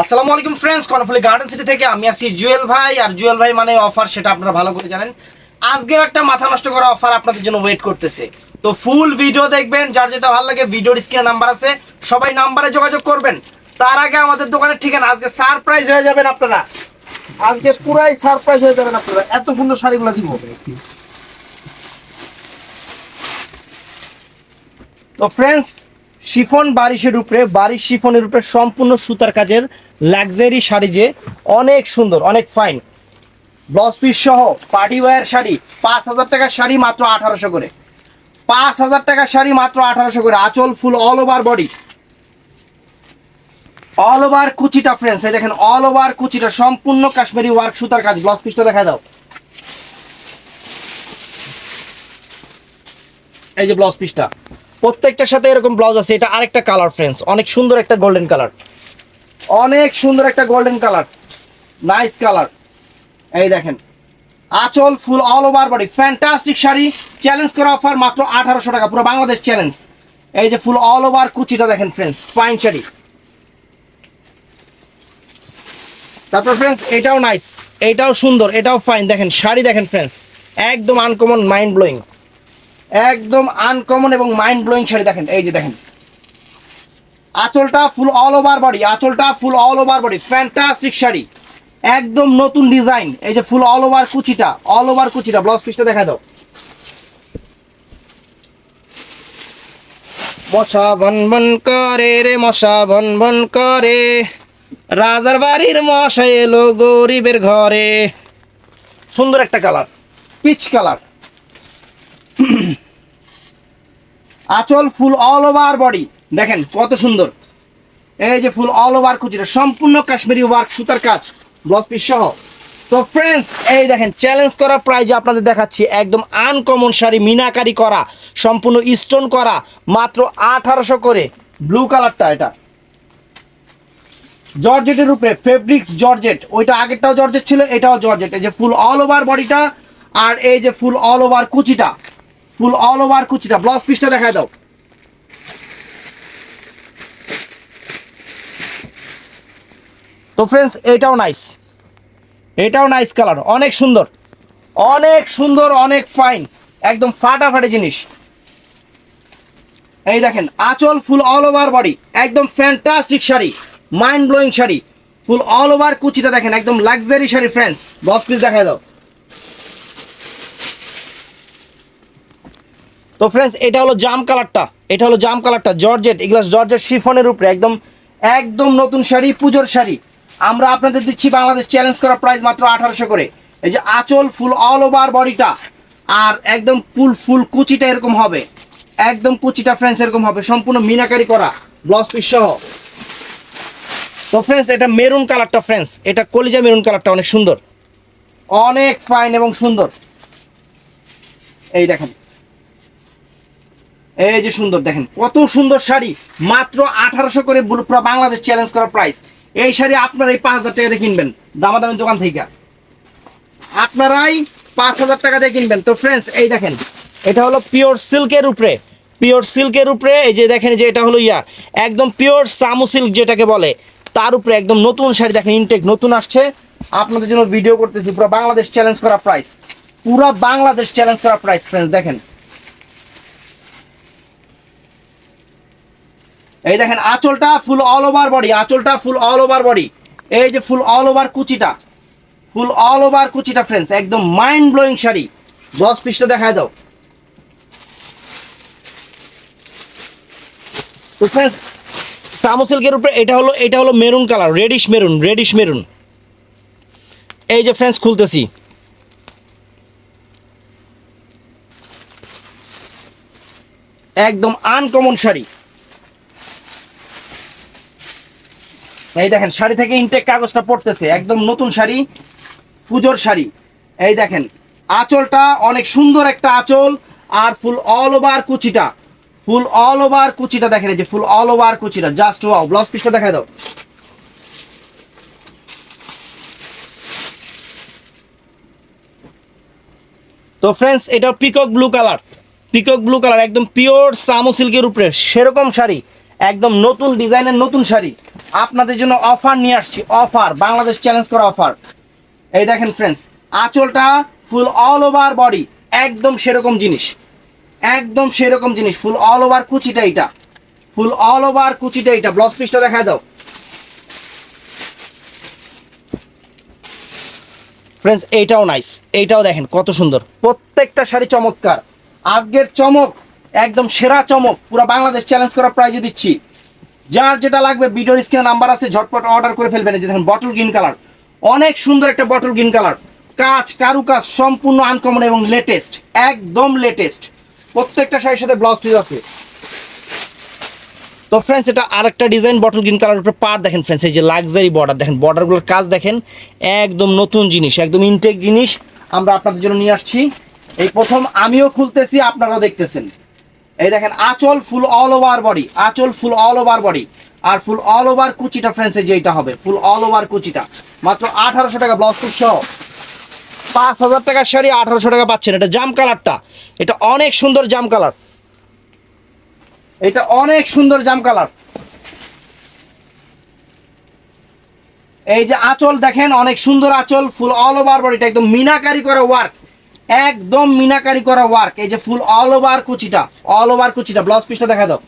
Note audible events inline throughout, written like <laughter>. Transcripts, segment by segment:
আসসালামু আলাইকুম friends Karnaphuli garden city থেকে আমি আছি জুয়েল ভাই। আর জুয়েল ভাই মানে অফার সেটা আপনারা ভালো করে জানেন। আজকেও একটা মাথা নষ্ট করা অফার আপনাদের জন্য ওয়েট করতেছে। তো ফুল ভিডিও দেখবেন, যার যেটা ভালো লাগে ভিডিওর স্ক্রিনে নাম্বার আছে, সবাই নাম্বারে যোগাযোগ করবেন। তার আগে আমাদের দোকানের ঠিকানা, আজকে সারপ্রাইজ হয়ে যাবেন আপনারা। আজকে পুরাই সারপ্রাইজ হয়ে যাবেন আপনারা। এত সুন্দর শাড়িগুলো দিব। তো ফ্রেন্ডস শিফন বারিশের উপরে, বারিশ শিফনের উপরে সম্পূর্ণ সুতার কাজের লাক্সারি শাড়ি যে অনেক সুন্দর, অনেক ফাইন ব্লাউজ পিস সহ পার্টি ওয়্যার শাড়ি, পাঁচ হাজার টাকার শাড়ি মাত্র আঠারোশো করে। পাঁচ হাজার টাকার শাড়ি মাত্র আঠারোশো করে, আঁচল full all over body all over কুচিটা ফ্রেন্ডস এই দেখেন অল ওভার কুচিটা, সম্পূর্ণ কাশ্মীরি ওয়ার্ক সুতার কাজ ব্লাউজ পিসটা দেখা দাও। এই যে ব্লাউজ পিসটা প্রত্যেকটার সাথে এরকম ব্লাউজ আছে, এটা আরেকটা কালার ফ্রেন্ডস অনেক সুন্দর একটা গোল্ডেন কালার অনেক সুন্দর একটা গোল্ডেন কালার নাইস কালার এই দেখেন। আচল full all over body fantastic sari. Challenge করা অফার মাত্র আঠারোশো টাকা। পুরো বাংলাদেশ চ্যালেঞ্জ এই যে ফুল অল ওভার কুচিটা দেখেন ফ্রেন্ডস ফাইন শাড়ি। তারপর ফ্রেন্ডস এটাও নাইস এটাও সুন্দর, এটাও ফাইন দেখেন, শাড়ি দেখেন ফ্রেন্ডস একদম আনকমন মাইন্ড ব্লোয়িং একদম আনকমন এবং মাইন্ড ব্লোয়িং শাড়ি দেখেন, এই যে দেখেন। আঁচলটা ফুল অল ওভার বডি আঁচলটা full all over body fantastic sari. একদম নতুন ডিজাইন এই যে ফুল অল ওভার কুচিটা অল ওভার কুচিটা ব্লাউজ পিসটা দেখা দাও। মশা বন বন করে রে, মশা বন বন করে। রাজার বাড়ির মশা এলো গরিবের ঘরে। সুন্দর একটা কালার পিচ কালার <coughs> আঁচল ফুল অল ওভার বডি দেখেন কত সুন্দর। এই যে ফুল অল ওভার কুচিটা সম্পূর্ণ কাশ্মীরি ওয়ার্ক সুতার কাজ ব্লাউজ পিস সহ। তো ফ্রেন্ডস এই দেখেন চ্যালেঞ্জ করা প্রাইজে আপনাদের দেখাচ্ছি, একদম আনকমন শাড়ি, মিনাকারি করা, সম্পূর্ণ স্টোন করা, মাত্র আঠারোশো করে। ব্লু কালারটা এটা। জর্জেটের উপরে ফেব্রিক্স জর্জেট। ওইটা আগেরটাও জর্জেট ছিল, এটাও জর্জেট। এই যে ফুল অল ওভার বডিটা আর এই যে ফুল অল ওভার কুচিটা। ফুল অল ওভার কুচিটা ব্লাউজ পিসটা দেখায় দাও। তো ফ্রেন্ডস এটাও নাইস এটাও নাইস কালার অনেক সুন্দর। অনেক সুন্দর, অনেক ফাইন একদম ফাটাফাটি জিনিস। এই দেখেন, আঁচল ফুল অল ওভার বডি একদম fantastic sari mind blowing sari. Full all over কুচিটা দেখেন, একদম luxury sari friends box piece দেখায় দাও। তো ফ্রেন্ডস এটা হলো জাম কালারটা। এটা হলো জাম কালারটা, জর্জেট, এগুলো জর্জেট শিফনের উপরে, একদম একদম নতুন শাড়ি, পুজোর শাড়ি। আমরা আপনাদের দিচ্ছি বাংলাদেশ চ্যালেঞ্জ করা প্রাইস মাত্র আঠারোশো করে। এই যে আঁচল ফুল অল ওভার বডিটা আর একদম ফুল ফুল কুচিটা এরকম হবে। একদম কুচিটা ফ্রেন্ডস এরকম হবে। সম্পূর্ণ মিনাকারি করা ব্লাউজ পিস সহ। তো ফ্রেন্ডস এটা মেরুন কালারটা ফ্রেন্ডস এটা কলিজা মেরুন কালারটা অনেক সুন্দর। অনেক ফাইন এবং সুন্দর। এই দেখেন। এই যে সুন্দর, দেখেন, কত সুন্দর শাড়ি, মাত্র আঠারোশো করে পুরো পুরো বাংলাদেশ চ্যালেঞ্জ করা প্রাইস এই শাড়ি আপনারা এই পাঁচ হাজার টাকা দিয়ে কিনবেন দামাদামি দোকান থেকে। আপনারাই পাঁচ হাজার টাকা দিয়ে কিনবেন। তো ফ্রেন্ডস এই দেখেন, এটা হলো পিওর সিল্কের উপরে। পিওর সিল্কের উপরে, এই যে দেখেন যে এটা হলো ইয়া, একদম পিওর সামু সিল্ক যেটাকে বলে, তার উপরে একদম নতুন শাড়ি দেখেন ইনটেক নতুন আসছে। আপনাদের জন্য ভিডিও করতেছি, পুরো বাংলাদেশ চ্যালেঞ্জ করা প্রাইস পুরো বাংলাদেশ চ্যালেঞ্জ করা প্রাইস ফ্রেন্ডস দেখেন। এই দেখেন, আঁচলটা ফুল অল ওভার বডি আঁচলটা ফুল অল ওভার বডি এই যে ফুল অল ওভার কুচিটা ফুল অল ওভার কুচিটা ফ্রেন্ডস একদম মাইন্ড ব্লোয়িং শাড়ি। ব্লাউজ পিসটা দেখায় দাও। তো ফ্রেন্ডস সামো সিল্কের উপরে এটা হলো এটা হলো maroon colour reddish maroon reddish maroon. এই যে ফ্রেন্ডস খুলতেছি। একদম আনকমন শাড়ি। এই দেখেন, শাড়ি থেকে ইনটেক কাগজটা পড়তেছে, একদম নতুন শাড়ি, পুজোর শাড়ি। এই দেখেন, আঁচলটা অনেক সুন্দর একটা আঁচল, আর ফুল অল ওভার কুচিটা, ফুল অল ওভার কুচিটা দেখেন এই যে, ফুল অল ওভার কুচিটা জাস্ট ওয়াও ব্লাউজ পিসটা দেখা দাও। তো ফ্রেন্ডস এটা peacock blue colour peacock blue colour একদম পিওর সামো সিল্কের উপরে, সেরকম শাড়ি, একদম নতুন ডিজাইনের নতুন শাড়ি। আপনাদের জন্য অফার নিয়ে আসছি। অফার বাংলাদেশ চ্যালেঞ্জ করা অফার এই দেখেন ফ্রেন্ডস আঁচলটা ফুল অল ওভার বডি একদম সেরকম জিনিস। একদম সেরকম জিনিস ফুল অল ওভার কুচিটা এটা ফুল অল ওভার কুচিটা এটা ব্লাউজ পিসটা দেখা দাও। ফ্রেন্ডস এইটাও নাইস এইটাও দেখেন কত সুন্দর। প্রত্যেকটা শাড়ি চমৎকার। আজকের চমক, একদম সেরা চমক, পুরো বাংলাদেশ চ্যালেঞ্জ করা প্রাইজে দিচ্ছি। যার যেটা লাগবে, ভিডিওর স্ক্রিনে নাম্বার আছে, ঝটপট অর্ডার করে ফেলবেন। যে দেখেন বটল গ্রিন কালার অনেক সুন্দর একটা বটল গ্রিন কালার কাজ, কারুকাজ, সম্পূর্ণ আনকমন এবং লেটেস্ট একদম লেটেস্ট প্রত্যেকটা শাড়ির সাথে ব্লাউজ পিস আছে। তো ফ্রেন্ডস এটা আরেকটা ডিজাইন বটল গ্রিন কালার উপরে পার দেখেন ফ্রেন্ডস এই যে লাক্সারি বর্ডার দেখেন বর্ডারগুলোর কাজ দেখেন, একদম নতুন জিনিস, একদম ইনটেক জিনিস। আমরা আপনাদের জন্য নিয়ে আসছি। এই প্রথম আমিও খুলতেছি, আপনারাও দেখতেছেন। এই দেখেন, আঁচল ফুল অল ওভার বডি আঁচল ফুল অল ওভার বডি আর ফুল অল ওভার কুচিটা ফ্রেন্ডস এই যে এটা হবে ফুল অল ওভার কুচিটা। মাত্র আঠারোশো টাকা ব্লাউজ পিস সহ। পাঁচ হাজার টাকার শাড়ি আঠারোশো টাকা পাচ্ছেন, এটা জাম কালারটা। এটা অনেক সুন্দর জাম কালার। এটা অনেক সুন্দর জাম কালার। এই যে আঁচল দেখেন, অনেক সুন্দর আঁচল ফুল অল ওভার বডিটা একদম মিনাকারি করা ওয়ার্ক একদম মিনাকারি করা ওয়ার্ক এই যে ফুল অল ওভার কুচিটা অল ওভার কুচিটা। ব্লাউজ পিসটা দেখা দাও।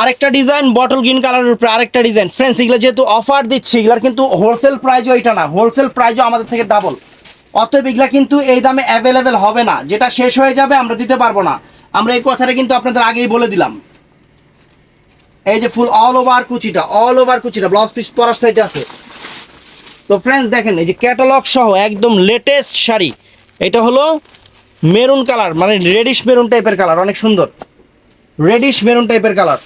আরেকটা ডিজাইন বটল গ্রিন কালারের উপরে আরেকটা ডিজাইন ফ্রেন্ডস এগুলো যেহেতু অফার দিচ্ছি, এগুলার কিন্তু হোলসেল প্রাইজও এটা না। হোলসেল প্রাইজও আমাদের থেকে ডাবল অতএব এগুলা কিন্তু এই দামে অ্যাভেলেবেল হবে না। যেটা শেষ হয়ে যাবে, আমরা দিতে পারব না। আমরা এই কথাটা কিন্তু আপনাদের আগেই বলে দিলাম। এই যে ফুল অল ওভার কুচিটা অল ওভার কুচিটা ব্লাউজ পিস পরার সাইডে আছে। তো ফ্রেন্ডস দেখেন, এই যে ক্যাটালগ সহ একদম লেটেস্ট শাড়ি, এটা হলো মেরুন কালার মানে রেডিশ মেরুন টাইপের কালার অনেক সুন্দর। রেডিশ মেরুন টাইপের কালার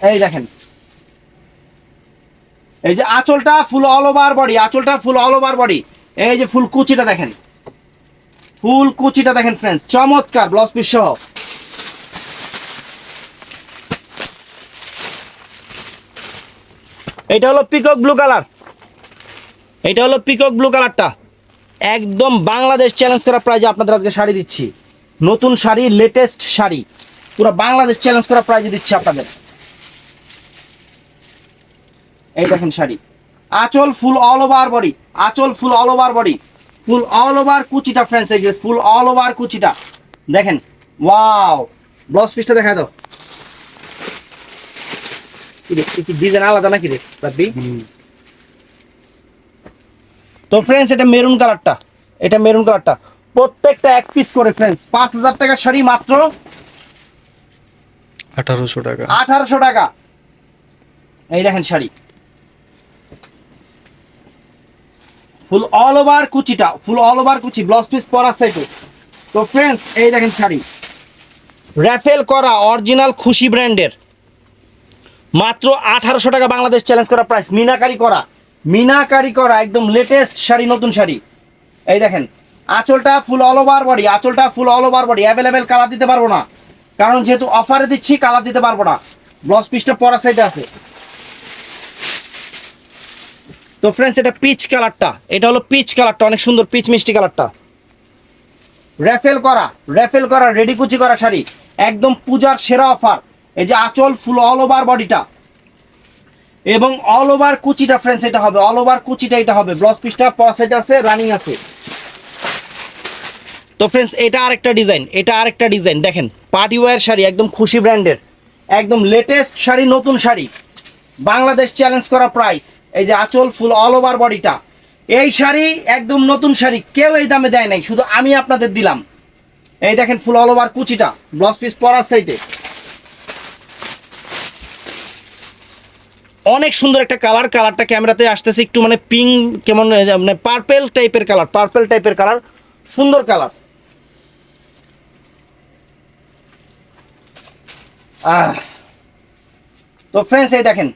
এই দেখেন, এই যে আঁচলটা ফুল অল ওভার বডি আঁচলটা ফুল অল ওভার বডি এই যে ফুল কুচিটা দেখেন। ফুল কুচিটা দেখেন ফ্রেন্ডস চমৎকার ব্লাউজ পিস সহ। এটা হলো পিকক ব্লু কালার এটা হলো পিকক ব্লু কালারটা একদম বাংলাদেশ চ্যালেঞ্জ করা প্রাইজে আপনাদের আজকে শাড়ি দিচ্ছি। নতুন শাড়ি লেটেস্ট শাড়ি। পুরো বাংলাদেশ চ্যালেঞ্জ করা প্রাইজে দিচ্ছি আপনাদের। এই দেখেন শাড়ি। আঁচল ফুল অল ওভার বডি আঁচল ফুল অল ওভার বডি ফুল অল ওভার কুচিটা ফ্রেন্ডস এই যে ফুল অল ওভার কুচিটা। দেখেন ওয়াও ব্লাউজ পিসটা দেখা দাও। ডিজাইন আলাদা নাকি রে তো ফ্রেন্ডস এটা মেরুন কালারটা এটা মেরুন কালারটা প্রত্যেকটা এক পিস করে ফ্রেন্ডস পাঁচ হাজার টাকার শাড়ি মাত্র আঠারোশো টাকা। আঠারোশো টাকা। এই দেখেন শাড়ি। ফুল অল ওভার কুচিটা ফুল অল ওভার কুচি ব্লাউজ পিস পরা সাইডে তো ফ্রেন্ডস এই দেখেন শাড়ি। র্যাফেল করা অরিজিনাল খুশি ব্র্যান্ডের মাত্র আঠারোশো টাকা বাংলাদেশ চ্যালেঞ্জ করা প্রাইস মিনাকারি করা। মিনাকারি করা একদম লেটেস্ট শাড়ি, নতুন শাড়ি। এই দেখেন, আঁচলটা ফুল অল ওভার বডি আঁচলটা full all over body available colour দিতে পারব না। কারণ যেহেতু অফারে দিচ্ছি কালার দিতে পারব না। ব্লাউজ পিসটা পরা সাইডে আছে। তো ফ্রেন্ডস এটা পিচ কালারটা এটা হলো পিচ কালারটা অনেক সুন্দর পিচ মিষ্টি কালারটা র্যাফেল করা র্যাফেল করা রেডি কুচি করা শাড়ি। একদম পূজার সেরা অফার এই যে আঁচল ফুল অল ওভার বডিটা এবং অল ওভার কুচিটা ফ্রেন্ডস এটা হবে অল ওভার কুচিটা, এটা হবে। ব্লাউজ পিসটা সাইডে আছে রানিং আছে। তো ফ্রেন্ডস এটা আরেকটা ডিজাইন এটা আরেকটা ডিজাইন দেখেন পার্টি ওয়্যার শাড়ি, একদম খুশি ব্র্যান্ডের একদম লেটেস্ট শাড়ি, নতুন শাড়ি। বাংলাদেশ চ্যালেঞ্জ করা প্রাইস এই যে আঁচল ফুল অল ওভার বডিটা এই শাড়ি একদম নতুন শাড়ি, কেউ এই দামে দেয় নাই, শুধু আমি আপনাদের দিলাম। এই দেখেন ফুল অল ওভার কুচিটা। ব্লাউজ পিস পরার সাইডে অনেক সুন্দর একটা কালার, কালারটা ক্যামেরাতে আসতেছে একটু মানে পিঙ্ক কেমন মানে পার্পেল টাইপের কালার পার্পেল টাইপের কালার, সুন্দর কালার। তো ফ্রেন্ডস এই দেখেন,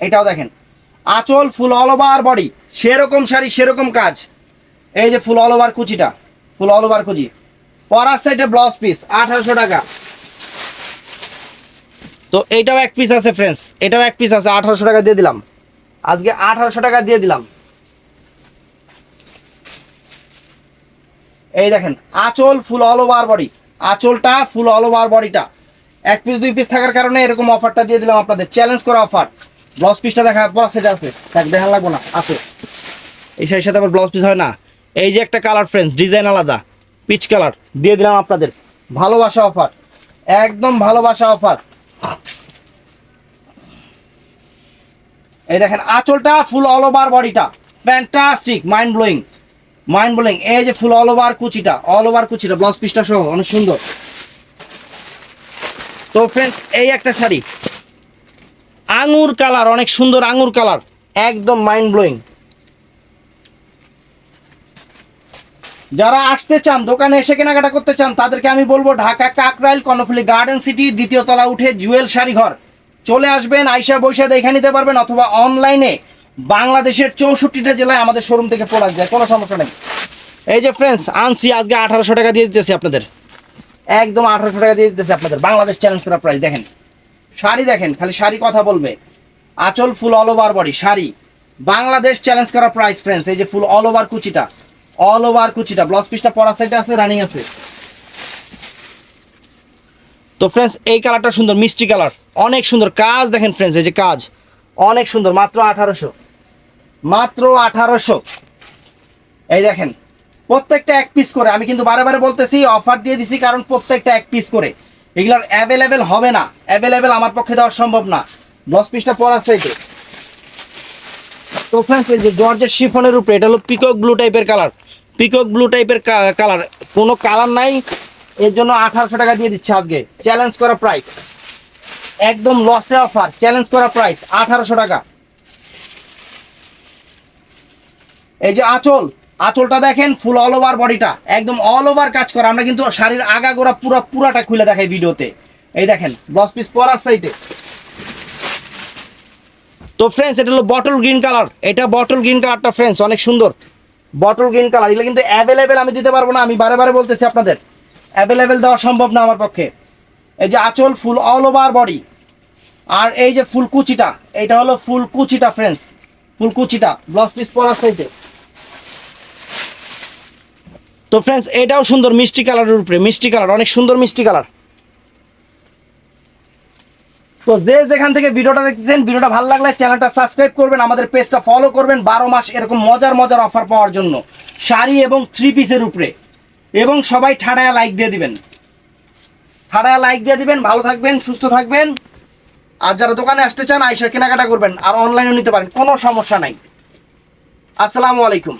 এটাও দেখেন, আঁচল ফুল অল ওভার বডি সেরকম শাড়ি, সেরকম কাজ। এই যে ফুল অল ওভার কুচিটা ফুল অল ওভার কুচি। পরার সাইডে ব্লাউজ পিস আঠারোশো টাকা। তো এইটাও এক পিস আছে ফ্রেন্ডস এটাও এক পিস আছে, আঠারোশো টাকা দিয়ে দিলাম। আজকে আঠারোশো টাকা দিয়ে দিলাম। এই দেখেন, আঁচল ফুল অল ওভার বডি আঁচলটা ফুল অল ওভার বডিটা এক পিস দুই পিস থাকার কারণে এরকম অফারটা দিয়ে দিলাম আপনাদের। চ্যালেঞ্জ করা অফার ব্লাউজ পিসটা দেখা পড়া সেটা আছে। দেখ দেখা লাগবো না, আছে। এই সাথে সাথে আবার ব্লাউজ পিস হয় না। এই যে একটা কালার ফ্রেন্ডস ডিজাইন আলাদা। পিচ কালার দিয়ে দিলাম আপনাদের। ভালোবাসা অফার একদম ভালোবাসা অফার এই দেখেন, আঁচলটা ফুল অল ওভার বডিটা fantastic mind blowing mind blowing এই যে ফুল অল ওভার কুচিটা অল ওভার কুচিটা ব্লাউজ পিসটা সহ, অনেক সুন্দর। তো ফ্রেন্ডস এই একটা শাড়ি। আঙুর কালার অনেক সুন্দর আঙুর কালার একদম মাইন্ড ব্লোয়িং যারা আসতে চান, দোকানে এসে কেনাকাটা করতে চান, তাদেরকে আমি বলব ঢাকা কাকরাইল কর্ণফুলি গার্ডেন সিটি দ্বিতীয় তলা উঠে জুয়েল শাড়ি ঘর। চলে আসবেন, আইসা বৈশা দেখে নিতে পারবেন অথবা অনলাইনে বাংলাদেশের চৌষট্টিটা জেলায় আমাদের শোরুম থেকে প্রোডাক্ট যায়, কোনো সমস্যা নেই। এই যে ফ্রেন্ডস আনছি, আজকে আঠারোশো টাকা দিয়ে দিতেছি আপনাদের। একদম আঠারোশো টাকা দিয়ে দিতেছি আপনাদের, বাংলাদেশ চ্যালেঞ্জ করা প্রাইস দেখেন। শাড়ি দেখেন, খালি শাড়ি কথা বলবে। আচল full all over body sari. Bangladesh challenge করা প্রাইস ফ্রেন্ডস এই যে ফুল অল ওভার কুচিটা। অল ওভার কুচিটা ব্লাউজ পিসটা পরা সাইডে আছে রানিং আছে। তো ফ্রেন্ডস এই কালারটা সুন্দর, মিষ্টি কালার অনেক সুন্দর কাজ দেখেন ফ্রেন্ডস এই যে কাজ। অনেক সুন্দর, মাত্র আঠারোশো। মাত্র আঠারোশো। এই দেখেন, প্রত্যেকটা এক পিস করে। আমি কিন্তু বারে বারে বলতেছি অফার দিয়ে দিছি কারণ প্রত্যেকটা এক পিস করে। এগুলার অ্যাভেলেবেল হবে না। অ্যাভেলেবেল আমার পক্ষে দেওয়া সম্ভব না। ব্লাউজ পিসটা পরা সাইডে তো ফ্রেন্ডস এই যে জর্জের শিফনের উপরে, এটা হলো পিকক ব্লু টাইপের কালার পিকক ব্লু টাইপের কালার কোনো কালার নাই, এর জন্য আঠারোশো টাকা দিয়ে দিচ্ছে আজকে। চ্যালেঞ্জ করা প্রাইস একদম লসে অফার চ্যালেঞ্জ করা প্রাইস আঠারোশো টাকা। এই যে আঁচল, আঁচলটা দেখেন ফুল অল ওভার বডিটা একদম অল ওভার কাজ করা। আমরা কিন্তু শাড়ির আগা গোড়া পুরো পুরাটা খুলে দেখাই ভিডিওতে। এই দেখেন ব্লাউজ পিস পরার সাইডে তো ফ্রেন্ডস এটা হলো বটল গ্রিন কালার এটা বটল গ্রিন কালারটা ফ্রেন্ডস অনেক সুন্দর। বটল গ্রিন কালার এগুলো কিন্তু অ্যাভেলেবেল আমি দিতে পারব না, আমি বারে বারে বলতেছি আপনাদের। অ্যাভেলেবেল দেওয়া সম্ভব না আমার পক্ষে। এই যে আঁচল ফুল অল ওভার বডি আর এই যে ফুল কুচিটা, এটা হলো ফুল কুচিটা ফ্রেন্ডস ফুল কুচিটা ব্লাউজ পিস পরার সাইডে তো ফ্রেন্ডস এটাও সুন্দর মিষ্টি কালারের উপরে, মিষ্টি কালার অনেক সুন্দর মিষ্টি কালার তো যে যেখান থেকে ভিডিওটা দেখতেছেন, ভিডিওটা ভালো লাগলে চ্যানেলটা সাবস্ক্রাইব করবেন, আমাদের পেজটা ফলো করবেন, বারো মাস এরকম মজার মজার অফার পাওয়ার জন্য। শাড়ি এবং থ্রি পিসের উপরে। এবং সবাই ঠাড়ায় লাইক দিয়ে দিবেন। ঠাড়ায় লাইক দিয়ে দিবেন, ভালো থাকবেন, সুস্থ থাকবেন। আর যারা দোকানে আসতে চান, আইসা কেনাকাটা করবেন, আর অনলাইনেও নিতে পারেন, কোনো সমস্যা নাই। আসসালামু আলাইকুম।